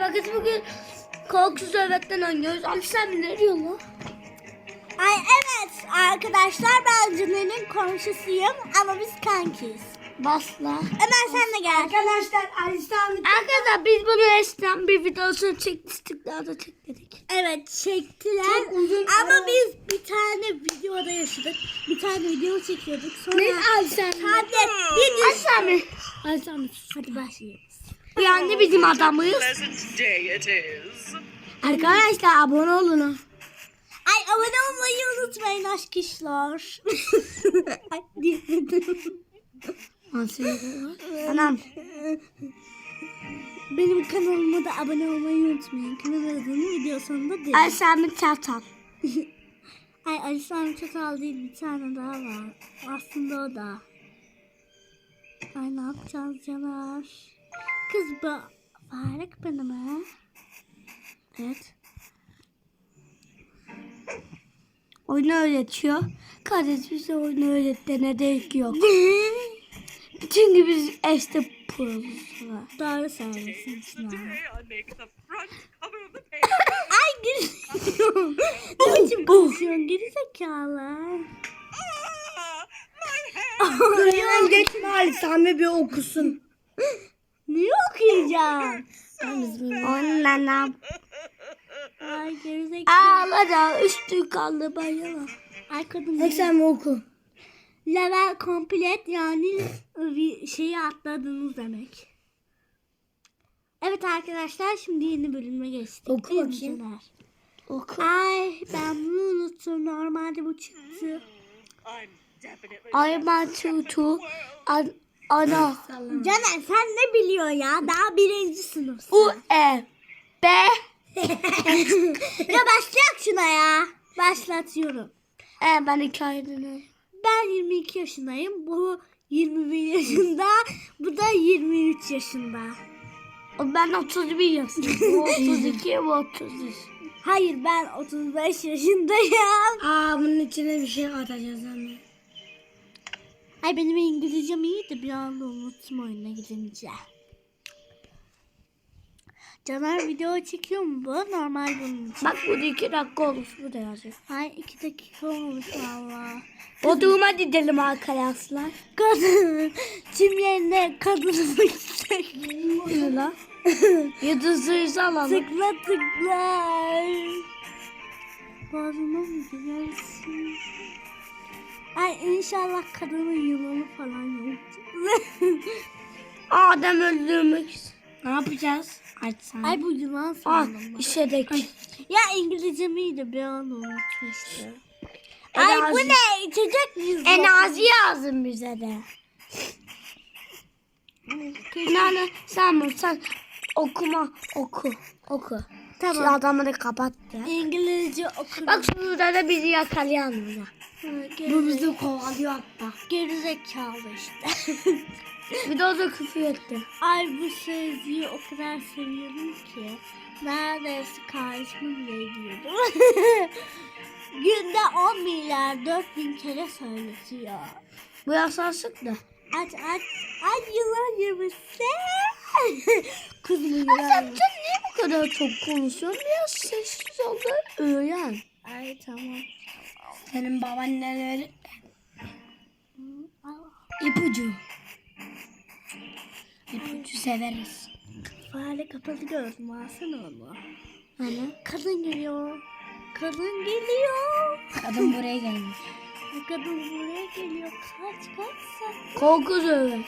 merhaba kız bugün korkusuz öğretmen oynuyoruz. Ali sen ne diyorsun lan? Ay evet arkadaşlar ben Cüneyt'in komşusuyum ama biz kankiyiz. Basla. Ömer sen de gel. Arkadaşlar Alistan Arkadaşlar biz bunu eskiden bir videosunu çekmiştik daha da çekmedik. Evet çektiler Çok uzun ama ara- biz bir tane videoda yaşadık. Bir tane video çekiyorduk sonra Ne Ali sen tablet bir Ali sen mi? Ali sen Hadi başlayalım. Yani bizim is. Arkadaşlar abone olun. Ay abone olmayı unutmayın aşkışlar. Ay. Anam. Benim kanalıma da abone olmayı unutmayın. Kanal adını video sonunda değil. Ali sen mi çatal? Ay Alistan Çatal değil bir tane daha var. Aslında o da. Ay ne yapacağız Caner? Kız bu Faruk benim ha. Evet. Oyunu öğretiyor. Kardeş bize oyunu öğrettiğine denk yok. Çünkü biz işte pırılız var. Doğru söylesin Çınar. Today I make the front cover of the paper. Ay gülüyorum. ne biçim konuşuyorsun gerizekalı. Ah, my hair! Hemen geçme Ali Sami bir okusun. Niye okuyacağım? Onunla ne yap? Ay gerizekalı. Ağlara üstü kaldı bayıla. Ay kadın. Tek sen mi oku? Level komplet yani bir şeyi atladınız demek. Evet arkadaşlar şimdi yeni bölüme geçtik. Oku bakayım. Oku. Ay ben bunu unuttum. Normalde bu çıktı. I'm definitely Ay ben tutu. An ana. Caner sen ne biliyorsun ya? Daha birinci sınıfsın. U e b ya başlayak şuna ya. Başlatıyorum. e ben hikayeden Ben 22 yaşındayım. Bu 21 yaşında. Bu da 23 yaşında. Ben 31 yaşındayım. Bu 32, bu 33. Hayır ben 35 yaşındayım. Aa bunun içine bir şey atacağız hemen. Ay benim İngilizcem iyi de bir anda unuttum oyuna gidince. Caner video çekiyor mu bu? Normal bunun için. Bak bu 2 dakika olmuş bu da yazıyor. Ay iki dakika olmuş valla. Bodrum'a gidelim arkadaşlar. Kadın. Çim yerine kadını gitsek. Ne lan? Yıldızı alalım. Tıkla tıkla. Boğazıma mı girersin? Ay inşallah kadının yılanı falan yok. Adem öldürmek. Ne yapacağız? Açsana. Ay bu yılan sandım ben. işedek. Ya İngilizcem iyiydi bir an unutmuştum. En Ay bu ne? İçecek miyiz? En bu? azı yazın bize de. Nane sen? Sen okuma oku. Oku. Tamam. Şu adamı da kapat ya. İngilizce okurum. Bak şurada da bizi yakalayan burada. Bu bizi kovalıyor hatta. Gerizekalı işte. Bir de o da küfür etti. Ay bu sözlüğü o kadar seviyorum ki. Neredeyse karşıma bile ediyordum. Günde 10 milyar 4000 kere söyletiyor. Bu yasarsık da. Aç aç. Ay yılan yemişse. Kız Sen, niye bu kadar çok konuşuyorsun? Biraz sessiz ol da öğren. Ay tamam. Senin babaannen öyle. İpucu. İpucu severiz. Fare kapalı gördüm alsana onu. Hani? Kadın geliyor. Kadın geliyor. Kadın buraya gelmiş. Kadın buraya geliyor. Kaç kaç sen. Korku öğren.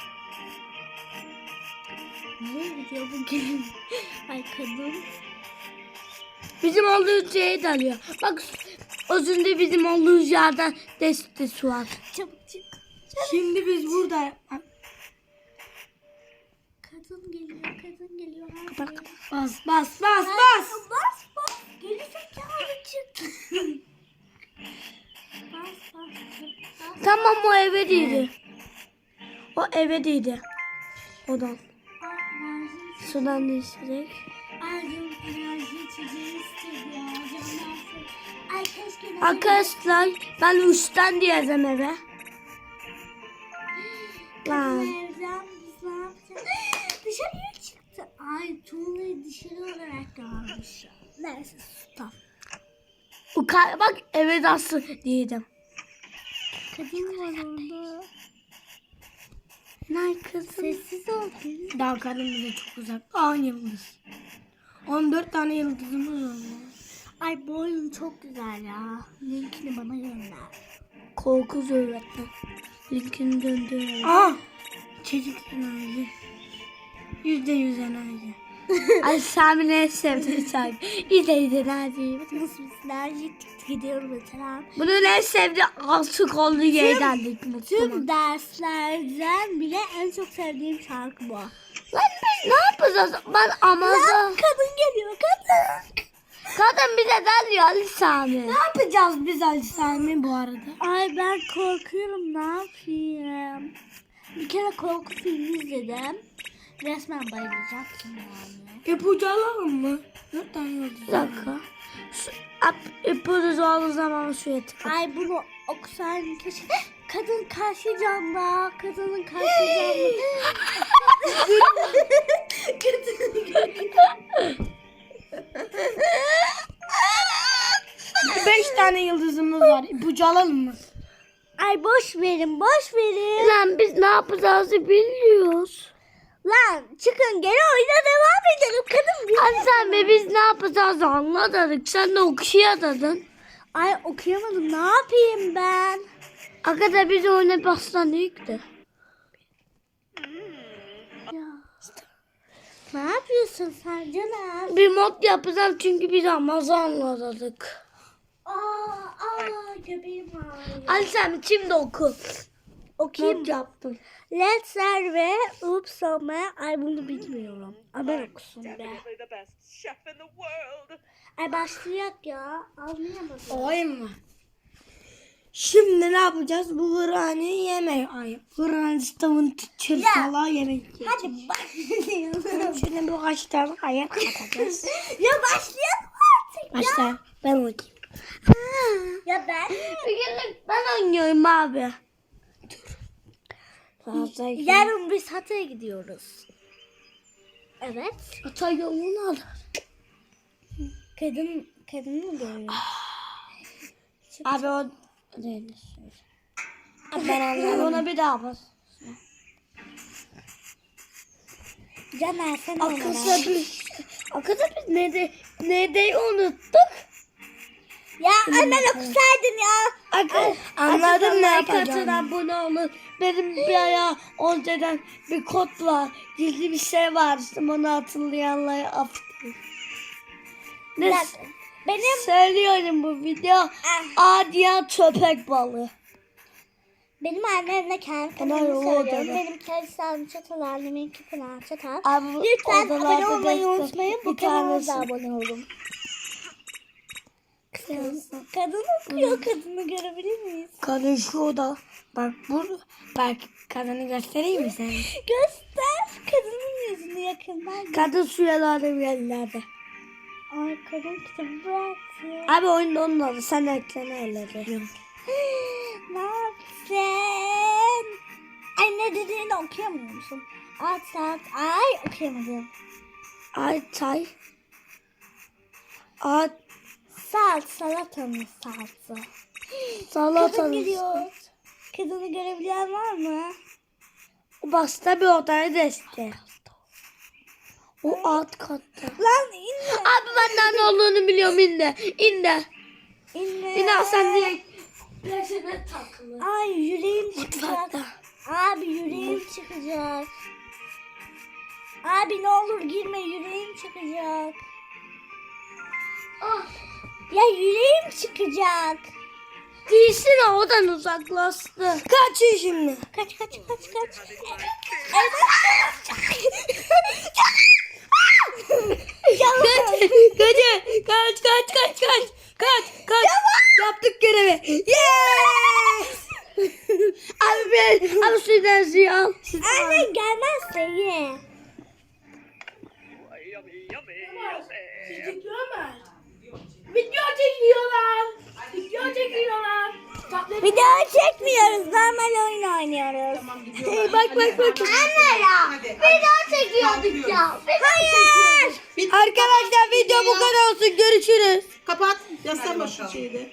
Nereye gidiyor bu gelin? Ay kadın. Bizim olduğumuz yere dalıyor. Bak özünde bizim olduğumuz yerden deste su var. Çabuk çık. Şimdi biz burada. Kadın geliyor. Kadın geliyor. Kapat kapat. Bas bas bas bas. Bas bas. Gerizekalı çık. bas bas. Tamam o eve değildi. O eve değildi. Odan. Ay keşke ben- Arkadaşlar ben uçtan diyeceğim eve. Lan. Dışarıya çıktı. ay tuğlayı dışarı olarak kalmış. Neyse stop. Bu bak evet aslı diyeceğim. Kadın var orada. Kızım. Sessiz ol. Daha bize çok uzak. Aa yıldız. 14 tane yıldızımız var. Ay bu oyun çok güzel ya. Linkini bana gönder. Korku öğretmen. Linkini döndürüyor. Aa! Çocuk enerji. Yüzde yüz enerji. Ay Sami ne sevdiği şarkı. Yüz enerji. Nasıl bir sinerji gidiyorum mesela. Bunun en sevdiği altı kollu yerdendik Tüm mutluluk. derslerden bile en çok sevdiğim şarkı bu. Lan biz ne yapacağız? Ben Amazon. Kadın geliyor kadın. Kadın bize dalıyor Ali Sami. Ne yapacağız biz Ali Sami bu arada? Ay ben korkuyorum ne yapayım. Bir kere korku filmi izledim. Resmen bayılacaksın yani. İpucu alalım mı? Nereden yıldız? Bir dakika. Şu, ap, ipucu olduğu zaman şuraya tıkla. Ay bunu okusaydım keşke. Kadın karşı camda. Kadının karşı camda. Beş tane yıldızımız var. İpucu alalım mı? Ay boş verin boş verin. Lan biz ne yapacağızı bilmiyoruz. Lan çıkın geri oyuna devam edelim. Kadın bir... Ali Sami biz ne yapacağızı anlamadık. Sen de okuyadın. Ay okuyamadım ne yapayım ben? Arkadaşlar biz oyuna başladık da. Ya. Ne yapıyorsun sen canım? Bir mod yapacağım çünkü biz Amazon'ladık. Aa, aa göbeğim ağrıyor. Ali Sami şimdi oku. Okuyayım. Mod yaptım. Let's Ser on Me. Ay bunu bilmiyorum. Ay ben okusun be. Ay başlayak ya. Anlayamadım. Oyun mu? Şimdi ne yapacağız? Bu hırani yemek. Ay, Hırvanistan'ın çırpala yemek yiyeceğiz. Hadi başlayalım. Şimdi bu kaç tane ayak atacağız. ya başlayalım artık. Başla. Ben oynayayım. Ya ben Bir ben oynuyorum abi. Fazla Yarın biz Hatay'a gidiyoruz. Evet. Ata yolunu al. Kadın kadın mı görüyor? Abi o değil. Ben anladım. Ona bir daha bas. Caner sen Arkadaşlar biz, arkadaşlar biz ne de ne de unuttuk. Ya hemen okusaydın ya. Anladım ne like yapacağını. abone olun. Benim bir ara önceden bir kod var. Gizli bir şey var. İşte onu hatırlayanlara affedin. Ne dakika. Benim söylüyorum bu video. Ah. Adya köpek balığı. benim annemle kendi kanalımı o söylüyorum. odada. Benim kendi sağım çatal, anneminki Pınar Çatal. Abi, Lütfen odalarda abone olmayı destek- unutmayın. Bu bir tanesi. abone olun. Kadın, kadın okuyor. Kadını görebilir miyiz? Kadın şurada. Bak burada. Bak kadını göstereyim mi sana? Göster kadının yüzünü yakından. Kadın şuralarda bir yerlerde. Ay kadın kitabı bıraktı. Abi oyunda onun adı. Sen ekleme elleri. ne yaptın? Ay ne dediğini okuyamıyor musun? At at. Ay okuyamadım. Ay çay. At Salt salatanın saltı. Kadın salatanın. geliyor. Kadını görebilen var mı? Başta bir odaya deste. O alt katta. Lan inme. Abi ben nerede olduğunu biliyorum inde. İnde. İnme. İnan sen direkt. Peşine takılı. Ay yüreğim çıkacak. Mutfakta. Abi yüreğim çıkacak. Abi ne olur girme yüreğim çıkacak. Ah. Ya yüreğim çıkacak. Değilsin odan uzaklaştı. Kaçın şimdi. Kaç kaç kaç kaç. Kaç, kaç, kaç, kaç, kaç, kaç, kaç, kaç. Yaptık görevi. Yes! abi ben, abi suydan suyu al. Anne gelmezse ye. Yummy, Video çekmiyoruz. Normal oyun oynuyoruz. Gidiyorlar. Bak bak bak. Anne ya. Hadi. Video çekiyorduk ya. Hayır. Bitti. Arkadaşlar video bu kadar olsun. Görüşürüz. Kapat. Yaslanma şu şeyi de.